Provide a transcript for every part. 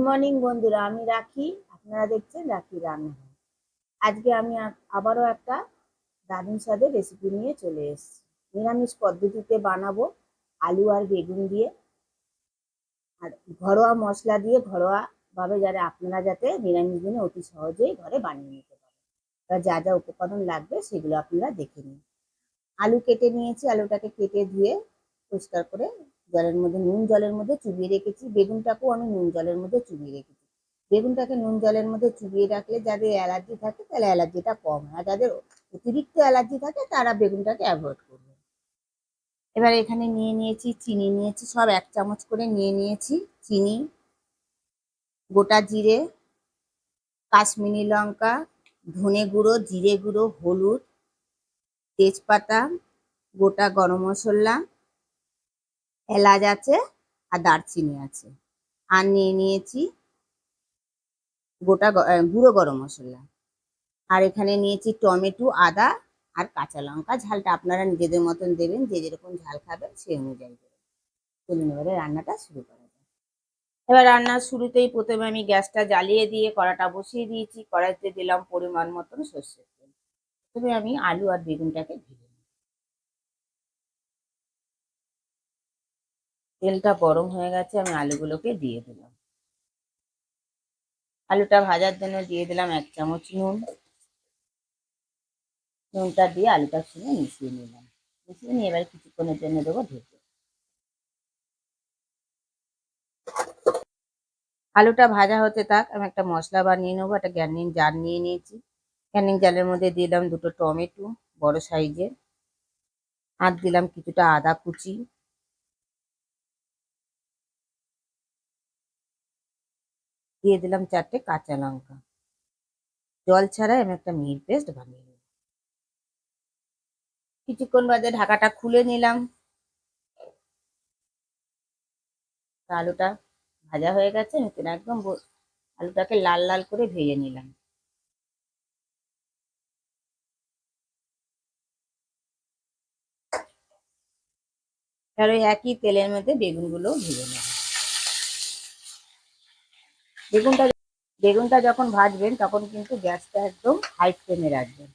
Good morning বন্ধুরা। আমি রাখি। আপনারা দেখছেন রাখি রান্নাঘর। আজকে আমি আবারও একটা দারুণ স্বাদের রেসিপি নিয়ে চলে এসেছি। নিরামিষ পদ্ধতিতে বানাবো আলু আর বেগুন দিয়ে। আর ঘরোয়া মশলা দিয়ে ঘরোয়া ভাবে যারা আপনারা যাতে নিরামিষ দিনে অতি সহজেই ঘরে বানিয়ে নিতে পারেন তা যা যা উপকরণ লাগবে সেগুলো আপনারা দেখে নিন। আলু কেটে নিয়েছি। আলুটাকে কেটে ধুয়ে পরিষ্কার করে জলের মধ্যে, নুন জলের মধ্যে চুবিয়ে রেখেছি। বেগুনটাকেও আমি নুন জলের মধ্যে চুবিয়ে রেখেছি। বেগুনটাকে নুন জলের মধ্যে চুবিয়ে রাখলে যাদের অ্যালার্জি থাকে তাহলে অ্যালার্জিটা কম হয়, আর যাদের অতিরিক্ত অ্যালার্জি থাকে তারা বেগুনটাকে অ্যাভয়েড করবে। এবার এখানে নিয়ে নিয়েছি চিনি, নিয়েছি সব এক চামচ করে নিয়ে নিয়েছি চিনি, গোটা জিরে, কাশ্মীরি লঙ্কা, ধনে গুঁড়ো, জিরে গুঁড়ো, হলুদ, তেজপাতা, গোটা গরম মশলা এলাচ আছে আর দারচিনি আছে। আর নিয়ে নিয়েছি গোটা গুঁড়ো গরম মশলা। আর এখানে নিয়েছি টমেটো, আদা আর কাঁচা লঙ্কা। ঝালটা আপনারা নিজেদের মতন দেবেন, যে যেরকম ঝাল খাবেন সেই অনুযায়ী দেবেন। চলুন এবারে রান্নাটা শুরু করা যাক। এবার রান্নার শুরুতেই প্রথমে আমি গ্যাসটা জ্বালিয়ে দিয়ে কড়াটা বসিয়ে দিয়েছি। কড়াইতে দিলাম পরিমাণ মতন সর্ষের তেল। প্রথমে আমি আলু আর বেগুনটাকে ভেজে তেলটা গরম হয়ে গেছে, আমি আলুগুলোকে দিয়ে দিলাম। আলুটা ভাজার জন্য দিয়ে দিলাম এক চামচ নুন। নুনটা দিয়ে আলুটার সঙ্গে মিশিয়ে নিলাম। মিশিয়ে নিয়ে এবার কিছুক্ষণের জন্য দেবো ঢেকে। আলুটা ভাজা হতে থাক, আমি একটা মশলা বানিয়ে নেব, একটা গ্যান্ডিং জার নিয়ে নিয়েছি। গ্যান্ডিং জালের মধ্যে দিলাম দুটো টমেটো, বড় সাইজের। আর দিলাম কিছুটা আদা কুচি। দিয়ে দিলাম চারটে কাঁচা লঙ্কা। জল ছাড়াই আমি একটা মিট পেস্ট বানিয়ে নিলাম। কিছুক্ষণ বাদে ঢাকাটা খুলে নিলাম। আলুটা ভাজা হয়ে গেছে, নতুন একদম আলুটাকে লাল লাল করে ভেজে নিলাম। আর ওই একই তেলের মধ্যে বেগুনগুলো ভেজে নেব বেগুনটা বেগুনটা যখন ভাজবেন, তখন কিন্তু গ্যাসটা একদম হাই ফ্লেমে রাখবেন।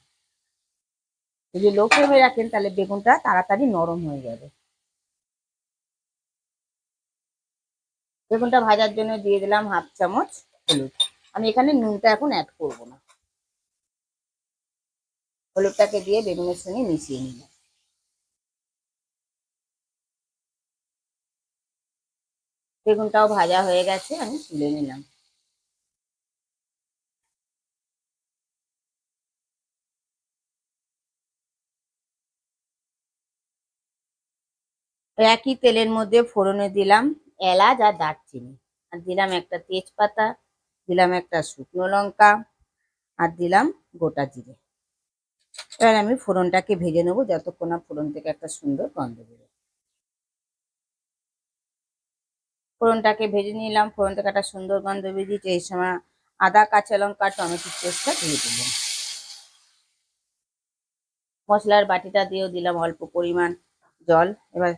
যদি লো ফ্লেমে রাখেন, তাহলে বেগুনটা তাড়াতাড়ি নরম হয়ে যাবে। বেগুনটা ভাজার জন্য দিয়ে দিলাম হাফ চামচ হলুদ। আমি এখানে নুনটা এখন অ্যাড করব না। হলুদটাকে দিয়ে বেগুনের সঙ্গে মিশিয়ে নিলাম। বেগুনটাও ভাজা হয়ে গেছে, আমি তুলে নিলাম। একই তেলের মধ্যে ফোড়নে দিলাম এলাচ আর দারচিনি। আর দিলাম একটা তেজপাতা, দিলাম একটা শুকনো লঙ্কা আর দিলাম গোটা জিরে। এবার আমি ফোড়নটাকে ভেজে নেব যতক্ষণ না ফোড়ন থেকে একটা সুন্দর গন্ধ বেরোয়। ফোড়নটাকে ভেজে নিলাম, ফোড়ন থেকে একটা সুন্দর গন্ধ বেরিয়েছে এই সময় আদা, কাঁচা লঙ্কা, টমেটোর পেস্টটা দিয়ে দিলাম। মশলার বাটিটা দিয়েও দিলাম অল্প পরিমাণ জল। এবার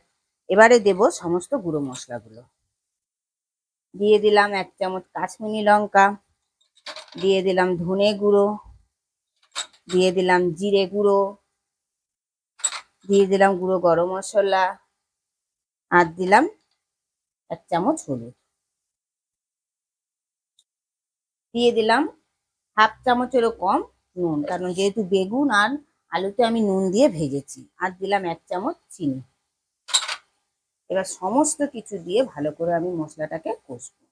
এবারে দেব সমস্ত গুঁড়ো মশলাগুলো। দিয়ে দিলাম এক চামচ কাশ্মীরি লঙ্কা, দিয়ে দিলাম ধনে গুঁড়ো, দিয়ে দিলাম জিরে গুঁড়ো, দিয়ে দিলাম গুঁড়ো গরম মশলা, আর দিলাম এক চামচ হলুদ। দিয়ে দিলাম হাফ চামচেরও কম নুন, কারণ যেহেতু বেগুন আর আলুতে আমি নুন দিয়ে ভেজেছি, আর দিলাম এক চামচ চিনি। এবার সমস্ত কিছু দিয়ে ভালো করে আমি মশলাটাকে কষবো।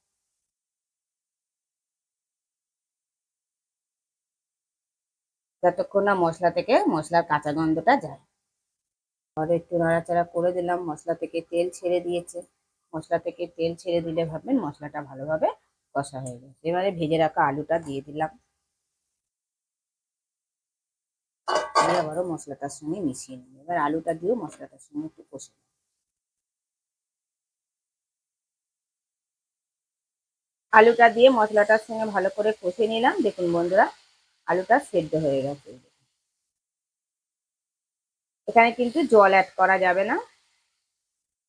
যতক্ষণ না মশলা থেকে, মশলার কাঁচা গন্ধটা যায়। আর একটু নাড়াচাড়া করে দিলাম, মশলা থেকে তেল ছেড়ে দিয়েছে। মশলা থেকে তেল ছেড়ে দিলে ভাববেন মশলাটা ভালোভাবে কষা হয়ে গেছে। এবারে ভেজে রাখা আলুটা দিয়ে দিলাম। আবারও মশলাটার সঙ্গে মিশিয়ে নিই এবার আলুটা দিয়েও মশলাটার সঙ্গে একটু কষে আলুটা দিয়ে মশলাটার সঙ্গে ভালো করে কষে নিলাম। দেখুন বন্ধুরা, আলুটা সেদ্ধ হয়ে গেছে। এখানে কিন্তু জল অ্যাড করা যাবে না।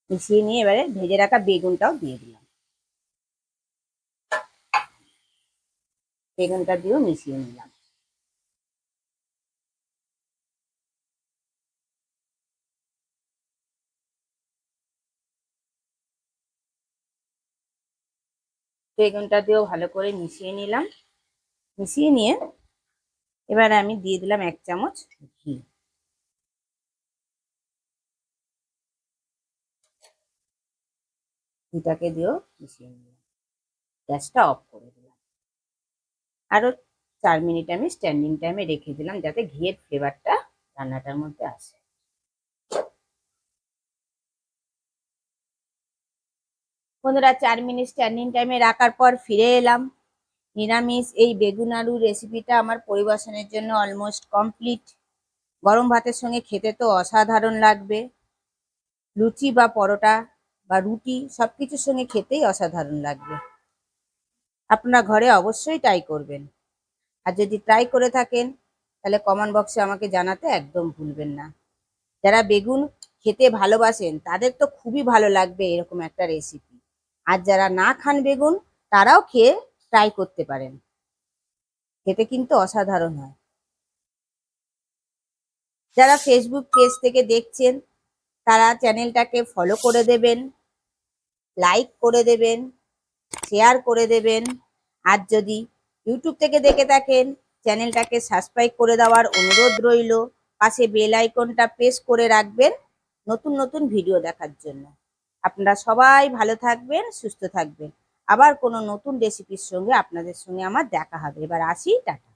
মিশিয়ে নিয়ে এবারে ভেজে রাখা বেগুনটাও দিয়ে দিলাম। বেগুনটা দিয়েও মিশিয়ে নিলাম। বেগুনটা দিয়েও ভালো করে মিশিয়ে নিলাম। মিশিয়ে নিয়ে এবারে আমি দিয়ে দিলাম এক চামচ ঘি। ঘিটাকে দিয়েও মিশিয়ে নিলাম। গ্যাসটা অফ করে দিলাম। আরও চার মিনিট আমি স্ট্যান্ডিং টাইমে রেখে দিলাম যাতে ঘিয়ের ফ্লেভারটা রান্নাটার মধ্যে আসে। বন্ধুরা চার মিনিট স্ট্যান্ডিং টাইমে রাখার পর ফিরে এলাম। নিরামিষ এই বেগুন আলু রেসিপিটা আমার পরিবেশনের জন্য অলমোস্ট কমপ্লিট গরম ভাতের সঙ্গে খেতে তো অসাধারণ লাগবে। লুচি বা পরোটা বা রুটি সব কিছুর সঙ্গে খেতেই অসাধারণ লাগবে। আপনারা ঘরে অবশ্যই ট্রাই করবেন। আর যদি ট্রাই করে থাকেন, তাহলে কমেন্ট বক্সে আমাকে জানাতে একদম ভুলবেন না। যারা বেগুন খেতে ভালোবাসেন, তাদের তো খুবই ভালো লাগবে এরকম একটা রেসিপি আর যারা না খান বেগুন, তারাও খেয়ে ট্রাই করতে পারেন। খেতে কিন্তু অসাধারণ হয়। যারা ফেসবুক পেজ থেকে দেখছেন, তারা চ্যানেলটাকে ফলো করে দেবেন লাইক করে দেবেন শেয়ার করে দেবেন। আর যদি ইউটিউব থেকে দেখে থাকেন চ্যানেলটাকে সাবস্ক্রাইব করে দেওয়ার অনুরোধ রইল, পাশে বেল আইকনটা প্রেস করে রাখবেন, নতুন নতুন ভিডিও দেখার জন্য। আপনারা সবাই ভালো থাকবেন, সুস্থ থাকবেন। আবার কোনো নতুন রেসিপির সঙ্গে আপনাদের সঙ্গে আমার দেখা হবে। এবার আসি, টাটা।